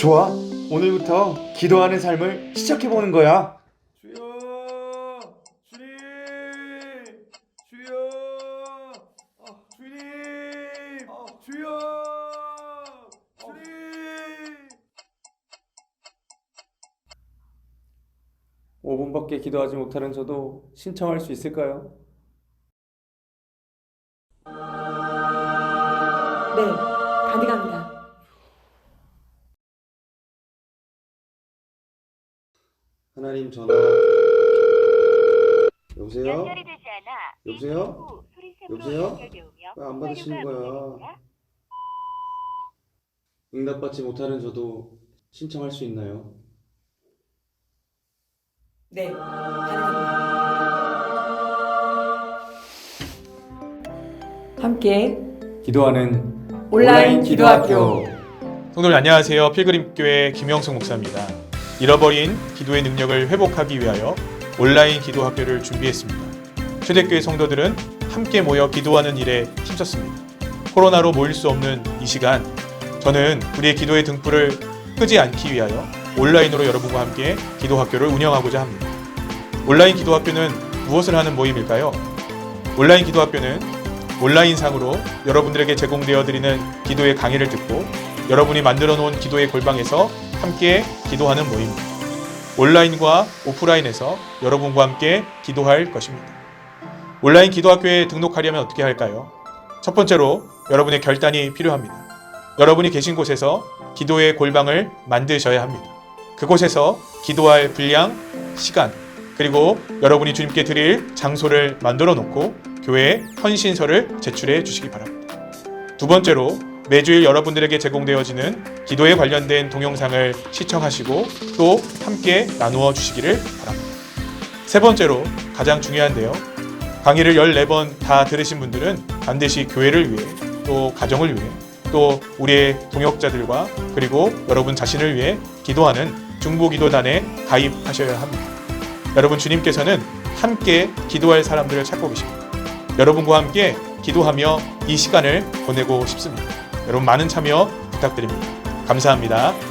좋아. 오늘부터 기도하는 삶을 시작해보는 거야. 주여 주님 주여 아, 주님 아, 주여 주님 5분밖에 기도하지 못하는 저도 신청할 수 있을까요? 네, 가능합니다. 하나님 전화. 여보세요? 연결이 되지 않아 여보세요? 여보세요? 왜안 받으시는 거야? 응답받지 못하는 저도 신청할 수 있나요? 네. 함께 기도하는 온라인 기도학교. 성도들 안녕하세요 필그림교회 김영성 목사입니다 잃어버린 기도의 능력을 회복하기 위하여 온라인 기도 학교를 준비했습니다. 초대교회 성도들은 함께 모여 기도하는 일에 힘썼습니다. 코로나로 모일 수 없는 이 시간 저는 우리의 기도의 등불을 끄지 않기 위하여 온라인으로 여러분과 함께 기도 학교를 운영하고자 합니다. 온라인 기도 학교는 무엇을 하는 모임일까요? 온라인 기도 학교는 온라인상으로 여러분들에게 제공되어 드리는 기도의 강의를 듣고 여러분이 만들어 놓은 기도의 골방에서 함께 기도하는 모임입니다. 온라인과 오프라인에서 여러분과 함께 기도할 것입니다. 온라인 기도학교에 등록하려면 어떻게 할까요? 첫 번째로 여러분의 결단이 필요합니다. 여러분이 계신 곳에서 기도의 골방을 만드셔야 합니다. 그곳에서 기도할 분량, 시간, 그리고 여러분이 주님께 드릴 장소를 만들어 놓고 교회에 헌신서를 제출해 주시기 바랍니다. 두 번째로 매주일 여러분들에게 제공되어지는 기도에 관련된 동영상을 시청하시고 또 함께 나누어 주시기를 바랍니다. 세 번째로 가장 중요한데요. 강의를 14번 다 들으신 분들은 반드시 교회를 위해 또 가정을 위해 또 우리의 동역자들과 그리고 여러분 자신을 위해 기도하는 중보기도단에 가입하셔야 합니다. 여러분 주님께서는 함께 기도할 사람들을 찾고 계십니다. 여러분과 함께 기도하며 이 시간을 보내고 싶습니다. 여러분 많은 참여 부탁드립니다. 감사합니다.